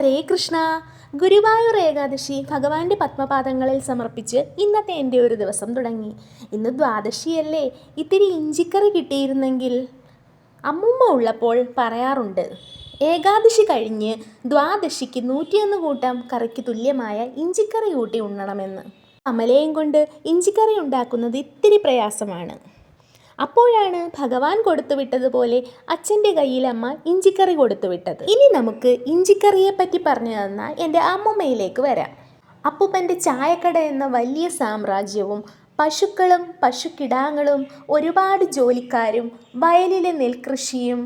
ഹരേ കൃഷ്ണ. ഗുരുവായൂർ ഏകാദശി ഭഗവാന്റെ പത്മപാദങ്ങളിൽ സമർപ്പിച്ച് ഇന്നത്തെ എന്റെ ഒരു ദിവസം തുടങ്ങി. ഇന്ന് ദ്വാദശിയല്ലേ? ഇത്തിരി ഇഞ്ചിക്കറി കിട്ടിയിരുന്നെങ്കിൽ. അമ്മുമ്മ ഉള്ളപ്പോൾ പറയാറുണ്ട് ഏകാദശി കഴിഞ്ഞ് ദ്വാദശിക്ക് നൂറ്റിയൊന്ന് കൂട്ടം കറിക്ക് തുല്യമായ ഇഞ്ചിക്കറി കൂട്ടി ഉണ്ണണമെന്ന്. അമലയും കൊണ്ട് ഇഞ്ചിക്കറി ഉണ്ടാക്കുന്നത് ഇത്തിരി പ്രയാസമാണ്. അപ്പോഴാണ് ഭഗവാൻ കൊടുത്തുവിട്ടതുപോലെ അച്ഛന്റെ കയ്യിൽ അമ്മ ഇഞ്ചിക്കറി കൊടുത്തുവിട്ടത് ഇനി നമുക്ക് ഇഞ്ചിക്കറിയെ പറ്റി പറഞ്ഞു തന്ന എന്റെ അമ്മമ്മയിലേക്ക് വരാം. അപ്പൂപ്പന്റെ ചായക്കട എന്ന വലിയ സാമ്രാജ്യവും പശുക്കളും പശുക്കിടാങ്ങളും ഒരുപാട് ജോലിക്കാരും വയലിലെ നെൽകൃഷിയും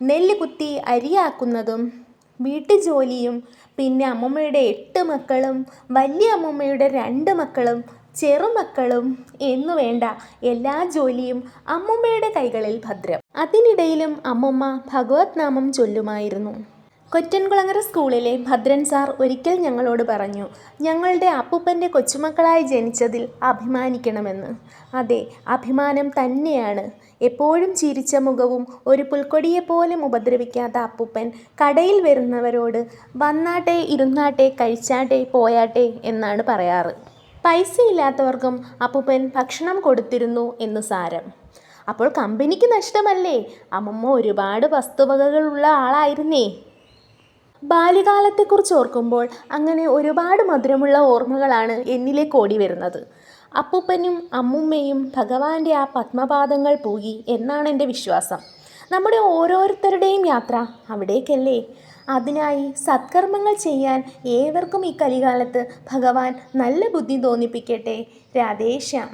നെല്ല് കുത്തി അരിയാക്കുന്നതും വീട്ടുജോലിയും പിന്നെ അമ്മമ്മയുടെ എട്ട് മക്കളും വലിയ അമ്മമ്മയുടെ രണ്ട് മക്കളും ചെറുമക്കളും എന്നു വേണ്ട എല്ലാ ജോലിയും അമ്മുമ്മയുടെ കൈകളിൽ ഭദ്രം. അതിനിടയിലും അമ്മുമ്മ ഭഗവത് നാമം ചൊല്ലുമായിരുന്നു. കൊറ്റൻകുളങ്ങര സ്കൂളിലെ ഭദ്രൻ സാർ ഒരിക്കൽ ഞങ്ങളോട് പറഞ്ഞു ഞങ്ങളുടെ അപ്പൂപ്പന്റെ കൊച്ചുമക്കളായി ജനിച്ചതിൽ അഭിമാനിക്കണമെന്ന്. അതെ അഭിമാനം തന്നെയാണ്. എപ്പോഴും ചിരിച്ച മുഖവും ഒരു പുൽക്കൊടിയെപ്പോലും ഉപദ്രവിക്കാത്ത അപ്പൂപ്പൻ കടയിൽ വരുന്നവരോട് വന്നാട്ടെ ഇരുന്നാട്ടെ കഴിച്ചാട്ടെ പോയാട്ടെ എന്നാണ് പറയാറ്. പൈസ ഇല്ലാത്തവർക്കും അപ്പൂപ്പൻ ഭക്ഷണം കൊടുത്തിരുന്നു എന്ന് സാരം. അപ്പോൾ കമ്പനിക്ക് നഷ്ടമല്ലേ? അമ്മമ്മ ഒരുപാട് വസ്തുവകകളുള്ള ആളായിരുന്നേ. ബാല്യകാലത്തെക്കുറിച്ച് ഓർക്കുമ്പോൾ അങ്ങനെ ഒരുപാട് മധുരമുള്ള ഓർമ്മകളാണ് എന്നിലേക്ക് ഓടി വരുന്നത്. അപ്പൂപ്പനും അമ്മുമ്മയും ഭഗവാന്റെ ആ പത്മപാദങ്ങൾ പോയി എന്നാണ് എന്റെ വിശ്വാസം. നമ്മുടെ ഓരോരുത്തരുടെയും യാത്ര അവിടേക്കല്ലേ? അതിനായി സത്കർമ്മങ്ങൾ ചെയ്യാൻ ഏവർക്കും ഈ കലികാലത്ത് ഭഗവാൻ നല്ല ബുദ്ധി തോന്നിപ്പിക്കട്ടെ. രാധേശ്യാം